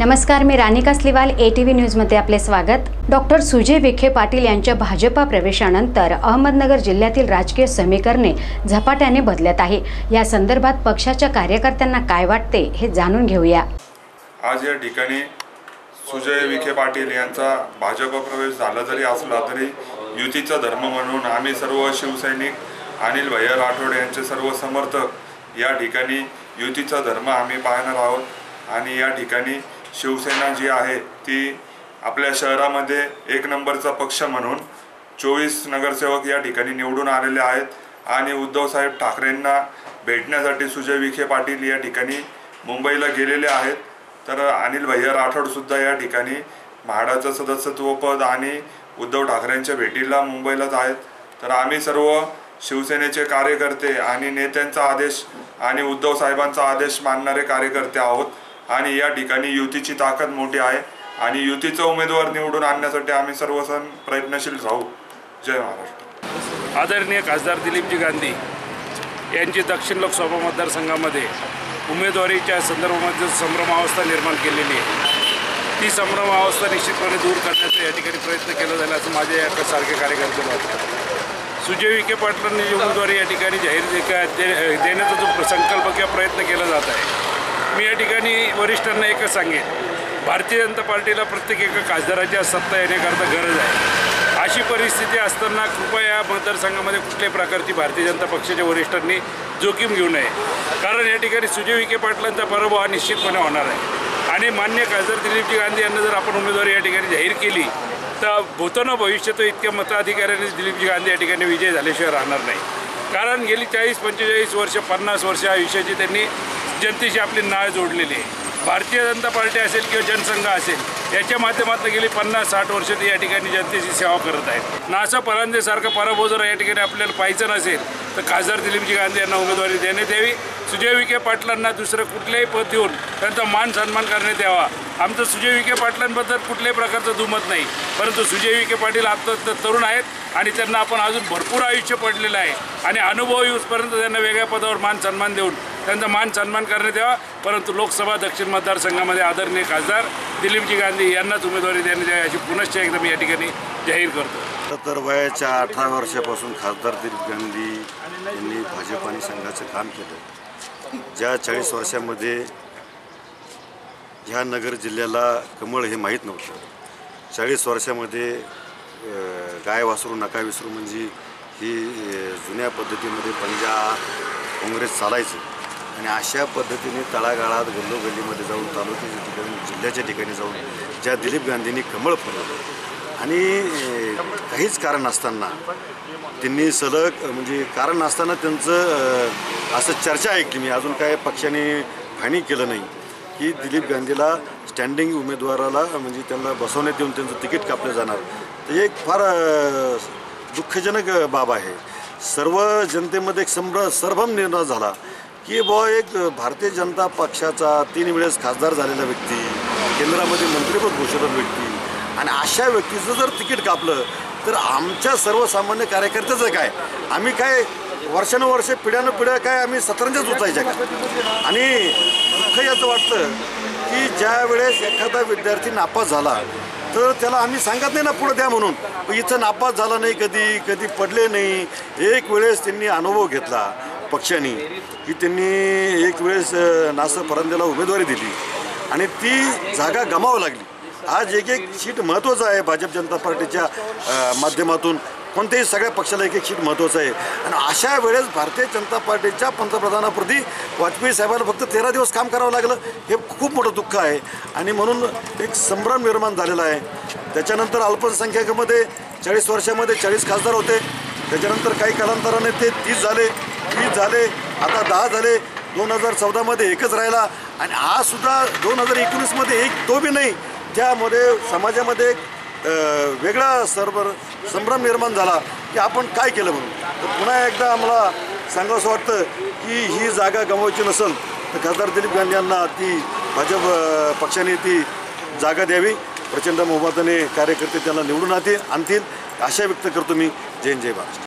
नमस्कार मी Ranika Sliwal A T V न्यूजमध्ये आपले स्वागत. डॉक्टर सुजय विखे पाटील यांच्या भाजपा प्रवेशानंतर अहमदनगर जिल्ह्यातील राजकीय समीकरणे झपाट्याने बदलत आहे. या संदर्भात पक्षाच्या कार्यकर्त्यांना काय वाटते हे जाणून घेऊया. आज या ठिकाणी सुजय विखे पाटील यांचा भाजप प्रवेश झाला जरी असला तरी युतीचा धर्म म्हणून आम्ही सर्व शिवसैनिक अनिल भैया राठोड यांचे सर्व समर्थक या ठिकाणी युतीचा धर्म आम्ही पाहणार आहोत. आणि या ठिकाणी शिवसेना जी आहे ती आपल्या शहरामध्ये एक नंबरचा पक्ष म्हणून चोवीस नगरसेवक या ठिकाणी निवडून आलेले आहेत. आणि उद्धवसाहेब ठाकरेंना भेटण्यासाठी सुजय विखे पाटील या ठिकाणी मुंबईला गेलेले आहेत. तर अनिल भैया राठोडसुद्धा या ठिकाणी म्हाडाचं सदस्यत्व पद आणि उद्धव ठाकरेंच्या भेटीला मुंबईलाच आहेत. तर आम्ही सर्व शिवसेनेचे कार्यकर्ते आणि नेत्यांचा आदेश आणि उद्धव साहेबांचा आदेश मानणारे कार्यकर्ते आहोत. आणि या ठिकाणी युतीची ताकद मोठी आहे आणि युतीचा उमेदवार निवडून आणण्यासाठी आम्ही सर्वजण प्रयत्नशील राहू. जय महाराष्ट्र. आदरणीय खासदार दिलीपजी गांधी यांची दक्षिण लोकसभा मतदारसंघामध्ये उमेदवारीच्या संदर्भामध्ये संभ्रमावस्था निर्माण केलेली आहे. ती संभ्रमावस्था निश्चितपणे दूर करण्याचा या ठिकाणी प्रयत्न केला झाला असं माझ्या या सारखे कार्यकर्ते वाटतात सुजय विखे पाटलांनी जी उमेदवारी या ठिकाणी जाहीर दे- देण्याचा जो संकल्प किंवा प्रयत्न केला जात आहे मी या ठिकाणी वरिष्ठांना एकच सांगेन. भारतीय जनता पार्टीला प्रत्येक एका खासदाराच्या सत्ता येण्याकरता गरज आहे. अशी परिस्थिती असताना कृपया या मतदारसंघामध्ये कुठल्याही प्रकारची भारतीय जनता पक्षाच्या वरिष्ठांनी जोखीम घेऊ नये. कारण या ठिकाणी सुजय विखे पाटलांचा पराभव हा निश्चितपणे होणार आहे. आणि मान्य खासदार दिलीपजी गांधी यांना जर आपण उमेदवारी या ठिकाणी जाहीर केली तर भूतानं भविष्यात इतक्या मताधिकाऱ्याने दिलीपजी गांधी या ठिकाणी विजय झाल्याशिवाय राहणार नाही. कारण गेली चाळीस पंचेचाळीस वर्ष पन्नास वर्ष आयुष्याची त्यांनी जनतेशी आपली नाळ जोडलेली आहे. भारतीय जनता पार्टी असेल किंवा जनसंघ असेल याच्या माध्यमातून गेली पन्नास साठ वर्ष ते या ठिकाणी जनतेची सेवा करत आहेत. नासा परांजेसारखा पराभव जर या ठिकाणी आपल्याला पाहायचं नसेल तर खासदार दिलीपजी गांधी यांना उमेदवारी देण्यात यावी. सुजय विखे पाटलांना दुसरं कुठल्याही पद देऊन त्यांचा मान सन्मान करण्यात यावा. आमचं सुजय विखे पाटलांबद्दल कुठल्याही प्रकारचं दुमत नाही. परंतु सुजय विखे पाटील आत्ता तरुण आहेत आणि त्यांना आपण अजून भरपूर आयुष्य पडलेलं आहे. आणि अनुभव येऊसपर्यंत त्यांना वेगळ्या पदावर मान सन्मान देऊन त्यांचा मान सन्मान करण्यात यावा. परंतु लोकसभा दक्षिण मतदारसंघामध्ये आदरणीय खासदार दिलीपजी गांधी यांनाच उमेदवारी देण्यात यावी अशी पुनश्च एकदा मी या ठिकाणी जाहीर करतो. तर वयाच्या अठरा वर्षापासून खासदार दिलीप गांधी यांनी भाजप आणि संघाचं काम केलं. ज्या चाळीस वर्षामध्ये ह्या नगर जिल्ह्याला कमळ हे माहीत नव्हतं. चाळीस वर्षामध्ये गाय वासरू नका विसरू म्हणजे ही जुन्या पद्धतीमध्ये पंजा काँग्रेस चालायचं. आणि अशा पद्धतीने तळागाळात गल्लोगल्लीमध्ये जाऊन तालुक्याच्या ठिकाणी जिल्ह्याच्या ठिकाणी जाऊन ज्या दिलीप गांधींनी कमळ फुलवलं. आणि काहीच कारण नसताना त्यांनी सलग म्हणजे कारण नसताना त्यांचं असं चर्चा ऐकली. मी अजून काय पक्षाने फाणी केलं नाही की दिलीप गांधीला स्टँडिंग उमेदवाराला म्हणजे त्यांना बसवण्यात येऊन त्यांचं तिकीट कापलं जाणार. तर हे एक फार दुःखजनक बाब आहे. सर्व जनतेमध्ये एक संभ्र सरभम निर्णय झाला. की बुवा एक भारतीय जनता पक्षाचा तीन वेळेस खासदार झालेला व्यक्ती केंद्रामध्ये मंत्रीपद घोषित व्यक्ती आणि अशा व्यक्तीचं जर तिकीट कापलं तर आमच्या सर्वसामान्य कार्यकर्त्याचं काय? आम्ही काय वर्षानुवर्षे पिढ्यानं पिढ्या काय आम्ही सतरंजाच उचायच्या का? आणि दुःख याचं वाटतं की ज्या वेळेस एखादा विद्यार्थी नापास झाला तर त्याला आम्ही सांगत नाही ना पुढं द्या म्हणून. इथं नापास झाला नाही कधी कधी पडले नाही. एक वेळेस त्यांनी अनुभव घेतला. पक्षाने की त्यांनी एक वेळेस नासर नासं परंदेला उमेदवारी दिली. आणि ती जागा गमावं लागली. आज एक एक सीट महत्त्वाचं आहे भाजप जनता पार्टीच्या माध्यमातून. कोणत्याही सगळ्या पक्षाला एक एक सीट महत्त्वाचं आहे. आणि अशा वेळेस भारतीय जनता पार्टीच्या पंतप्रधानाप्रती वाजपेयी साहेबांना फक्त तेरा दिवस काम करावं लागलं हे खूप मोठं दुःख आहे. आणि म्हणून एक संभ्रम निर्माण झालेला आहे. त्याच्यानंतर अल्पसंख्याकामध्ये चाळीस वर्षामध्ये चाळीस खासदार होते. त्याच्यानंतर काही कालांतराने ते तीस झाले. वीस झाले आता दहा झाले दोन हजार चौदामध्ये एकच राहिला. आणि आज सुद्धा दोन हजार एकोणीसमध्ये एक तो बी नाही. ज्यामध्ये समाजामध्ये एक वेगळा सर्व संभ्रम निर्माण झाला की आपण काय केलं म्हणून. तर पुन्हा एकदा आम्हाला सांगावंसं वाटतं की ही जागा गमवायची नसेल तर खासदार दिलीप गांधी यांना ती भाजप पक्षाने ती जागा द्यावी. प्रचंड बहुमताने कार्यकर्ते त्यांना निवडून आणतील आणतील. आशा व्यक्त करतो मी. जय जय महाराष्ट्र